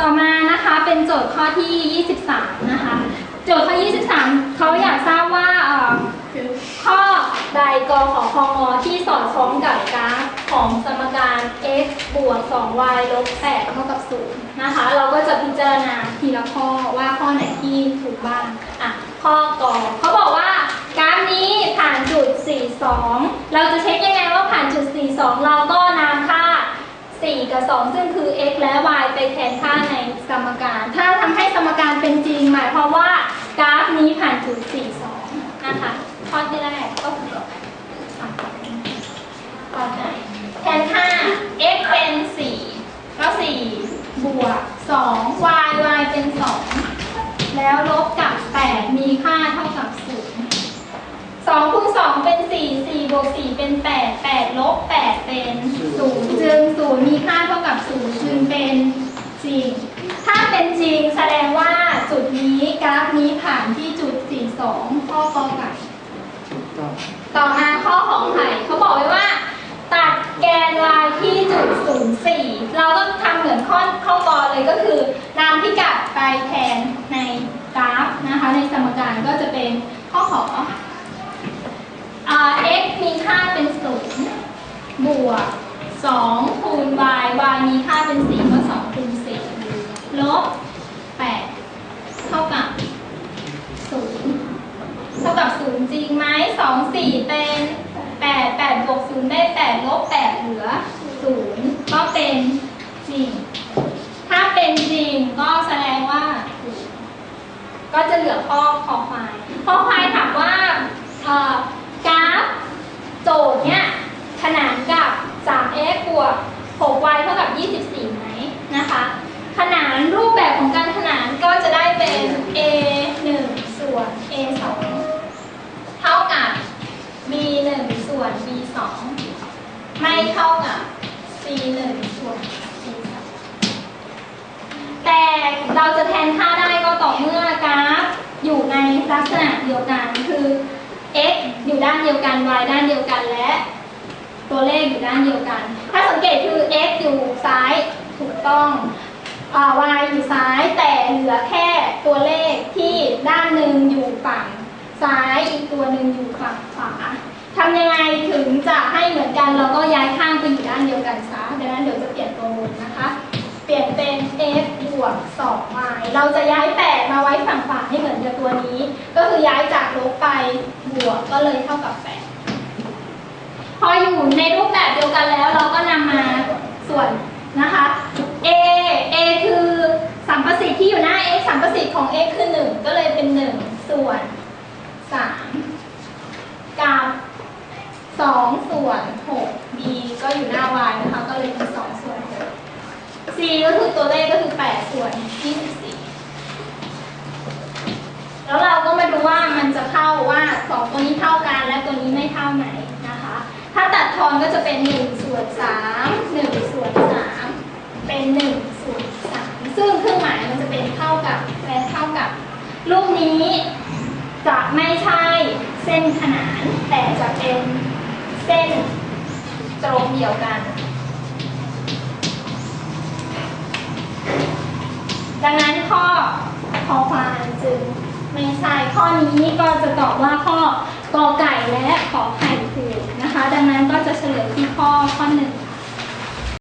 ต่อมานะคะเป็นโจทย์ข้อที่ 23 นะคะ โจทย์ข้อ 23 เขาอยากทราบว่าอ่อข้อใดกขอคองอที่สอดคล้องกับกราฟของสมการ x บวก 2y ลบ 8 เท่ากับ 0 นะคะ เราก็จะพิจารณาทีละข้อว่าข้อไหนที่ถูกบ้าง อะ ข้อกอเขาบอกว่ากราฟนี้ผ่านจุด 42 เราจะเช็คยังไงว่าผ่านจุด 42 เราก็นำค่า 4 กับ 2 ซึ่งคือ x และ y ไปแทนค่า มการ ถ้าทำให้สมการเป็นจริง หมายความว่ากราฟนี้ผ่านจุด42 นะคะข้อที่แรกก็คืออะข้อไหนแทนค่า x เป็น 4 ก็ 4 บวก 2 y y เป็น 2 แล้วลบกับ 8 มีค่าเท่ากับ0สองคูณสองเป็นสี่สี่บวกสี่เป็นแปดแปดลบแปดเป็นศูนย์จึงศูนย์มีค่าเท่ากับศูนย์จึงเป็นจริง ถ้าเป็นจริงแสดงว่าจุดนี้กราฟนี้ผ่านที่จุดสี่สองข้อกอไก่ ถูกต้อง ต่อมาข้อของไข่เขาบอกไว้ว่า ตัดแกน y ที่จุดศูนย์สี่ เราก็ทำเหมือนข้อข้อกอเลยก็คือนำพิกัดไปแทนในกราฟนะคะ ในสมการก็จะเป็นข้อขอ x มีค่าเป็นศูนย์บวก2คูณ y y มีค่าเป็น4ก็2คูณ4ลบ8เท่ากับ0เท่ากับ0จริงไหม2 4 เป็น 8 8บวก0ได้ 8 ลบ 8 เหลือ 0 ก็เป็นจริง ถ้าเป็นจริงก็แสดงว่าถูก ก็จะเหลือข้อคอควายข้อควายถามว่าเอ่อกราฟโจทย์เนี่ยขนานกับ 3x บวก 6y เท่ากับ 24ไหมนะคะ ขนานรูปแบบของการขนานก็จะได้เป็น a 1ส่วน a 2เท่ากับ b 1ส่วน b 2ไม่เท่ากับ c 1ส่วน c 2แต่เราจะแทนค่าได้ก็ต่อเมื่อกราฟอยู่ใน ลักษณะเดียวกันคือ x อยู่ด้านเดียวกัน y ด้านเดียวกันและ ตัวเลขอยู่ด้านเดียวกัน ถ้าสังเกตคือ x อยู่ซ้ายถูกต้องอ y อยู่ซ้ายแต่เหลือแค่ตัวเลขที่ด้านหนึ่งอยู่ฝั่งซ้ายอีกตัวหนึ่งอยู่ฝั่งขวาทำยังไงถึงจะให้เหมือนกันเราก็ย้ายข้างไปอยู่ด้านเดียวกันซะดังนั้นเดี๋ยวจะเปลี่ยนตัวบนนะคะ เปลี่ยนเป็น f บวก2 เราจะย้าย8มาไว้ฝั่งขวาให้เหมือนกับตัวนี้ ก็คือย้ายจากลบไปบวกก็เลยเท่ากับ8พออยู่ในรูปแบบเดียวกันแล้วเราก็นำมาส่วนนะคะ a a คือสัมประสิทธิ์ที่อยู่หน้า x สัมประสิทธิ์ของ x คือ 1 ก็เลยเป็น 1 ส่วน 3 กับ 2 ส่วน 6 b ก็อยู่หน้า y นะคะ ก็เลยเป็น 2 ส่วน 6 c ก็คือตัวเลขก็คือ 8 ส่วน24 แล้วเราก็มาดูว่ามันจะเข้าว่าสองตัวนี้เท่ากันและตัวนี้ไม่เท่าไหนนะคะ ถ้าตัดทอนก็จะเป็น1ส่วน3 1ส่วน3เป็น1ส่วน3ซึ่งเครื่องหมายมันจะเป็นเท่ากับและเท่ากับ รูปนี้จะไม่ใช่เส้นขนาน แต่จะเป็นเส้นตรงเดียวกัน ดังนั้นข้อคอควายจึง ไม่ใช่ข้อนี้ก็จะตอบว่าข้อกอไก่และขอไข่ถูกนะคะ ดังนั้นก็จะเฉลยที่ข้อข้อหนึ่ง